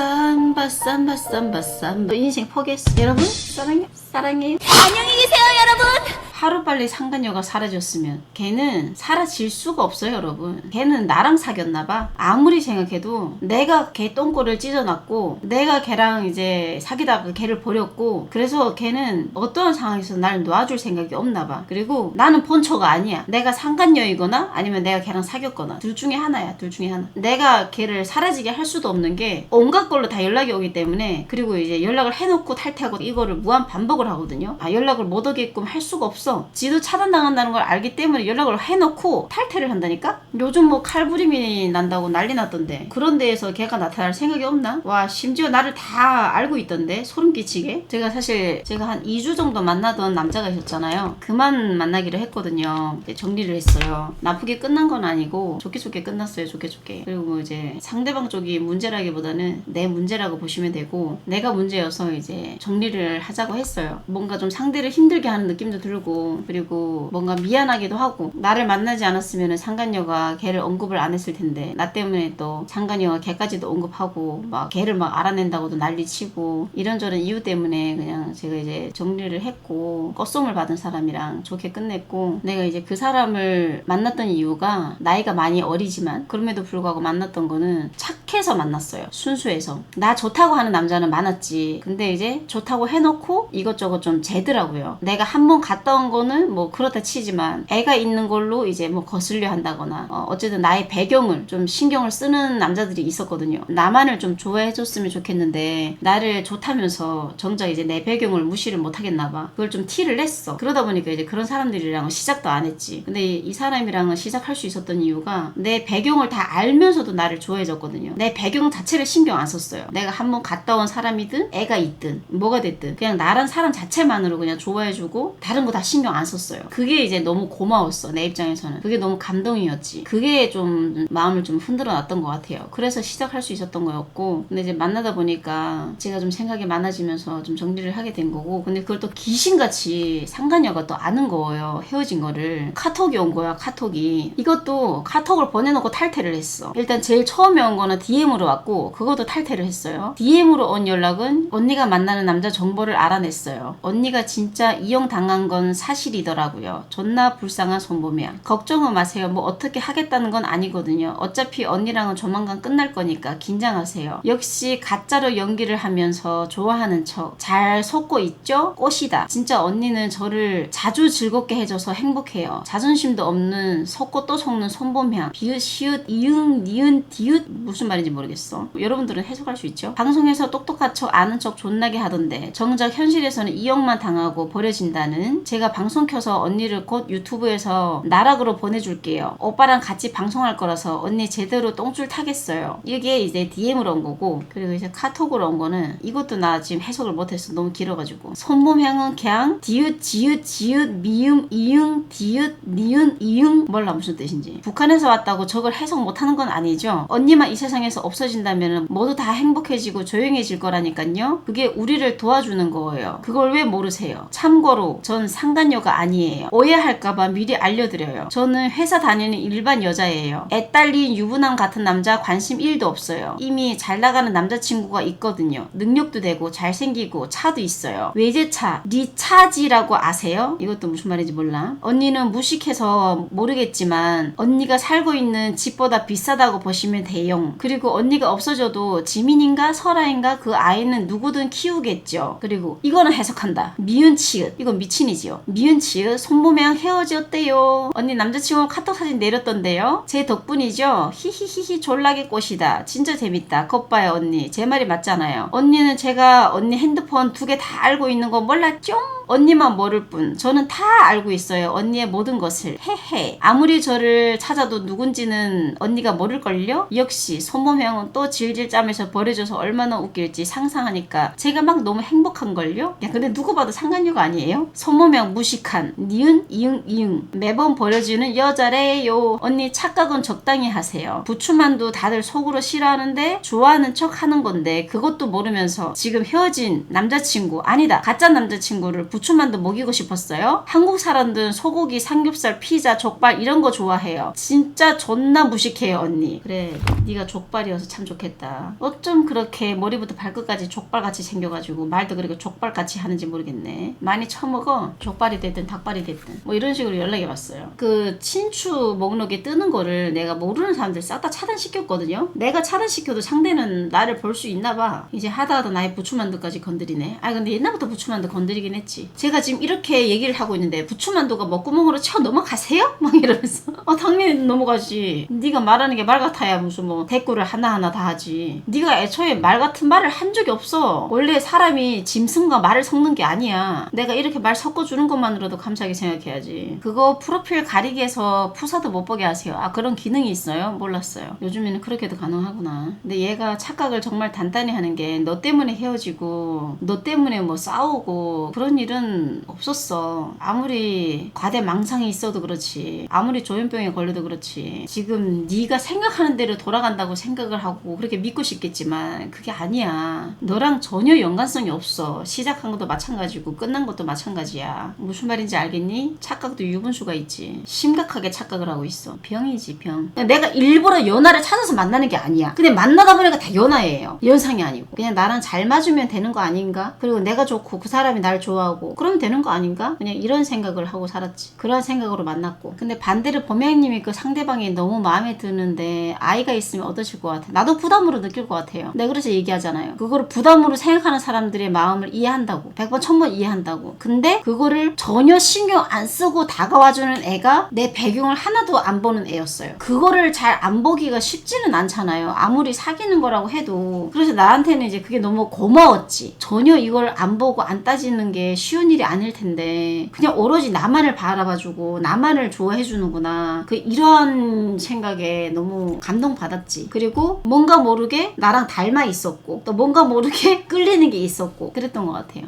삼바 삼바 삼바 삼바 인생 포기했어. 여러분 사랑해 사랑해요 안녕히 계세요 여러분 하루빨리 상간녀가 사라졌으면 걔는 사라질 수가 없어요 여러분. 걔는 나랑 사귀었나봐. 아무리 생각해도 내가 걔 똥꼬를 찢어놨고 내가 걔랑 이제 사귀다가 걔를 버렸고 그래서 걔는 어떠한 상황에서 날 놔줄 생각이 없나봐. 그리고 나는 본처가 아니야. 내가 상간녀이거나 아니면 내가 걔랑 사귀었거나 둘 중에 하나야 둘 중에 하나. 내가 걔를 사라지게 할 수도 없는 게 온갖 걸로 다 연락이 오기 때문에 그리고 이제 연락을 해놓고 탈퇴하고 이거를 무한 반복을 하거든요. 아 연락을 못 오게끔 할 수가 없어 지도 차단당한다는 걸 알기 때문에 연락을 해놓고 탈퇴를 한다니까? 요즘 뭐 칼부림이 난다고 난리 났던데. 그런 데에서 걔가 나타날 생각이 없나? 와 심지어 나를 다 알고 있던데 소름 끼치게. 제가 사실 제가 한 2주 정도 만나던 남자가 있었잖아요. 그만 만나기로 했거든요. 정리를 했어요. 나쁘게 끝난 건 아니고 좋게 좋게 끝났어요. 좋게 좋게. 그리고 뭐 이제 상대방 쪽이 문제라기보다는 내 문제라고 보시면 되고 내가 문제여서 이제 정리를 하자고 했어요. 뭔가 좀 상대를 힘들게 하는 느낌도 들고 그리고 뭔가 미안하기도 하고 나를 만나지 않았으면 상간녀가 걔를 언급을 안 했을 텐데 나 때문에 또 상간녀가 걔까지도 언급하고 막 걔를 막 알아낸다고도 난리치고 이런저런 이유 때문에 그냥 제가 이제 정리를 했고 껐송을 받은 사람이랑 좋게 끝냈고 내가 이제 그 사람을 만났던 이유가 나이가 많이 어리지만 그럼에도 불구하고 만났던 거는 착해서 만났어요. 순수해서. 나 좋다고 하는 남자는 많았지. 근데 이제 좋다고 해놓고 이것저것 좀 재더라고요. 내가 한 번 갔 다온 거는 뭐 그렇다 치지만 애가 있는 걸로 이제 뭐 거슬려 한다거나 어, 어쨌든 나의 배경을 좀 신경을 쓰는 남자들이 있었거든요. 나만을 좀 좋아해 줬으면 좋겠는데 나를 좋다면서 정작 이제 내 배경을 무시를 못 하겠나 봐. 그걸 좀 티를 냈어. 그러다 보니까 이제 그런 사람들이랑은 시작도 안 했지. 근데 이, 이 사람이랑은 시작할 수 있었던 이유가 내 배경을 다 알면서도 나를 좋아해줬거든요. 내 배경 자체를 신경 안 썼어요. 내가 한번 갔다 온 사람이든 애가 있든 뭐가 됐든 그냥 나란 사람 자체만으로 그냥 좋아해주고 다른 거 다 신경 안 썼어요. 그게 이제 너무 고마웠어 내 입장에서는. 그게 너무 감동이었지. 그게 좀 마음을 좀 흔들어 놨던 것 같아요. 그래서 시작할 수 있었던 거였고 근데 이제 만나다 보니까 제가 좀 생각이 많아지면서 좀 정리를 하게 된 거고 근데 그걸 또 귀신같이 상간녀가 또 아는 거예요 헤어진 거를. 카톡이 온 거야 카톡이. 이것도 카톡을 보내놓고 탈퇴를 했어. 일단 제일 처음에 온 거는 DM으로 왔고 그것도 탈퇴를 했어요. DM으로 온 연락은 언니가 만나는 남자 정보를 알아냈어요. 언니가 진짜 이용당한 건 사실이더라고요. 존나 불쌍한 손범이야. 걱정은 마세요. 뭐 어떻게 하겠다는 건 아니거든요. 어차피 언니랑은 조만간 끝날 거니까 긴장하세요. 역시 가짜로 연기를 하면서 좋아하는 척 잘 속고 있죠? 꽃이다. 진짜 언니는 저를 자주 즐겁게 해줘서 행복해요. 자존심도 없는 속고 또 속는 손범향 비읍 시읒 이응 니은 디읒 무슨 말인지 모르겠어. 여러분들은 해석할 수 있죠? 방송에서 똑똑한 척 아는 척 존나게 하던데 정작 현실에서는 이용만 당하고 버려진다는 제가 방송 켜서 언니를 곧 유튜브에서 나락으로 보내줄게요. 오빠랑 같이 방송할 거라서 언니 제대로 똥줄 타겠어요. 이게 이제 DM으로 온 거고 그리고 이제 카톡으로 온 거는 이것도 나 지금 해석을 못했어 너무 길어가지고. 손몸향은 그냥 디읒 지읒 지읒 미음 이응 디읒 니은 이응 몰라 무슨 뜻인지. 북한에서 왔다고 저걸 해석 못하는 건 아니죠? 언니만 이 세상에서 없어진다면 모두 다 행복해지고 조용해질 거라니까요? 그게 우리를 도와주는 거예요. 그걸 왜 모르세요? 참고로 전 상 간녀가 아니에요. 오해할까봐 미리 알려드려요. 저는 회사 다니는 일반 여자예요. 애 딸린 유부남 같은 남자 관심 1도 없어요. 이미 잘 나가는 남자친구가 있거든요. 능력도 되고 잘생기고 차도 있어요. 외제차? 리차지라고 아세요? 이것도 무슨 말인지 몰라? 언니는 무식해서 모르겠지만 언니가 살고 있는 집보다 비싸다고 보시면 돼요. 그리고 언니가 없어져도 지민인가 설아인가 그 아이는 누구든 키우겠죠. 그리고 이거는 해석한다. 미운 치읓 이건 미친이지요 미운 치읓 손모양 헤어졌대요. 언니 남자친구 카톡 사진 내렸던데요? 제 덕분이죠? 히히히히 졸라게 꽃이다. 진짜 재밌다. 겉봐요 언니. 제 말이 맞잖아요. 언니는 제가 언니 핸드폰 두 개 다 알고 있는 거 몰랐죠? 언니만 모를 뿐. 저는 다 알고 있어요. 언니의 모든 것을. 헤헤. 아무리 저를 찾아도 누군지는 언니가 모를걸요? 역시 손모명은 또 질질 짜면서 버려줘서 얼마나 웃길지 상상하니까 제가 막 너무 행복한걸요? 야 근데 누구 봐도 상관녀가 아니에요? 손모명 무시 무식한 니은 이응 이응. 매번 버려지는 여자래요. 언니 착각은 적당히 하세요. 부추만두 다들 속으로 싫어하는데 좋아하는 척 하는 건데 그것도 모르면서 지금 헤어진 남자친구 아니다. 가짜 남자친구를 부추만두 먹이고 싶었어요? 한국 사람들은 소고기 삼겹살 피자 족발 이런 거 좋아해요. 진짜 존나 무식해요 언니. 그래 네가 족발이어서 참 좋겠다. 어쩜 그렇게 머리부터 발끝까지 족발같이 생겨가지고 말도 그렇게 족발같이 하는지 모르겠네. 많이 처먹어. 족발 이 됐든 닭발이 됐든. 뭐 이런 식으로 연락이 왔어요. 그 친추 목록에 뜨는 거를 내가 모르는 사람들 싹 다 차단시켰거든요. 내가 차단시켜도 상대는 나를 볼 수 있나 봐. 이제 하다 하다 나의 부추만두까지 건드리네. 아 근데 옛날부터 부추만두 건드리긴 했지. 제가 지금 이렇게 얘기를 하고 있는데 부추만두가 먹구멍으로 쳐 넘어가세요? 막 이러면서. 어 당연히 넘어가지. 네가 말하는 게 말 같아야 무슨 뭐 대꾸를 하나하나 다 하지. 네가 애초에 말 같은 말을 한 적이 없어. 원래 사람이 짐승과 말을 섞는 게 아니야. 내가 이렇게 말 섞어주는 것만으로도 감사하게 생각해야지. 그거 프로필 가리기 해서 푸사도 못 보게 하세요. 아 그런 기능이 있어요? 몰랐어요. 요즘에는 그렇게도 가능하구나. 근데 얘가 착각을 정말 단단히 하는 게 너 때문에 헤어지고 너 때문에 뭐 싸우고 그런 일은 없었어. 아무리 과대망상이 있어도 그렇지. 아무리 조현병에 걸려도 그렇지. 지금 네가 생각하는 대로 돌아간다고 생각을 하고 그렇게 믿고 싶겠지만 그게 아니야. 너랑 전혀 연관성이 없어. 시작한 것도 마찬가지고 끝난 것도 마찬가지야 무슨 말인지 알겠니? 착각도 유분수가 있지. 심각하게 착각을 하고 있어. 병이지 병. 내가 일부러 연하를 찾아서 만나는 게 아니야. 근데 만나다 보니까 다 연하예요. 연상이 아니고. 그냥 나랑 잘 맞으면 되는 거 아닌가? 그리고 내가 좋고 그 사람이 날 좋아하고. 그러면 되는 거 아닌가? 그냥 이런 생각을 하고 살았지. 그런 생각으로 만났고. 근데 반대로 범양님이 그 상대방이 너무 마음에 드는데 아이가 있으면 어떠실 것 같아? 나도 부담으로 느낄 것 같아요. 내가 그래서 얘기하잖아요. 그거를 부담으로 생각하는 사람들의 마음을 이해한다고. 100번 1000번 이해한다고. 근데 그거를 전혀 신경 안 쓰고 다가와주는 애가 내 배경을 하나도 안 보는 애였어요. 그거를 잘 안 보기가 쉽지는 않잖아요. 아무리 사귀는 거라고 해도. 그래서 나한테는 이제 그게 너무 고마웠지. 전혀 이걸 안 보고 안 따지는 게 쉬운 일이 아닐 텐데. 그냥 오로지 나만을 바라봐주고 나만을 좋아해 주는구나. 그 이런 생각에 너무 감동받았지. 그리고 뭔가 모르게 나랑 닮아 있었고 또 뭔가 모르게 끌리는 게 있었고 그랬던 것 같아요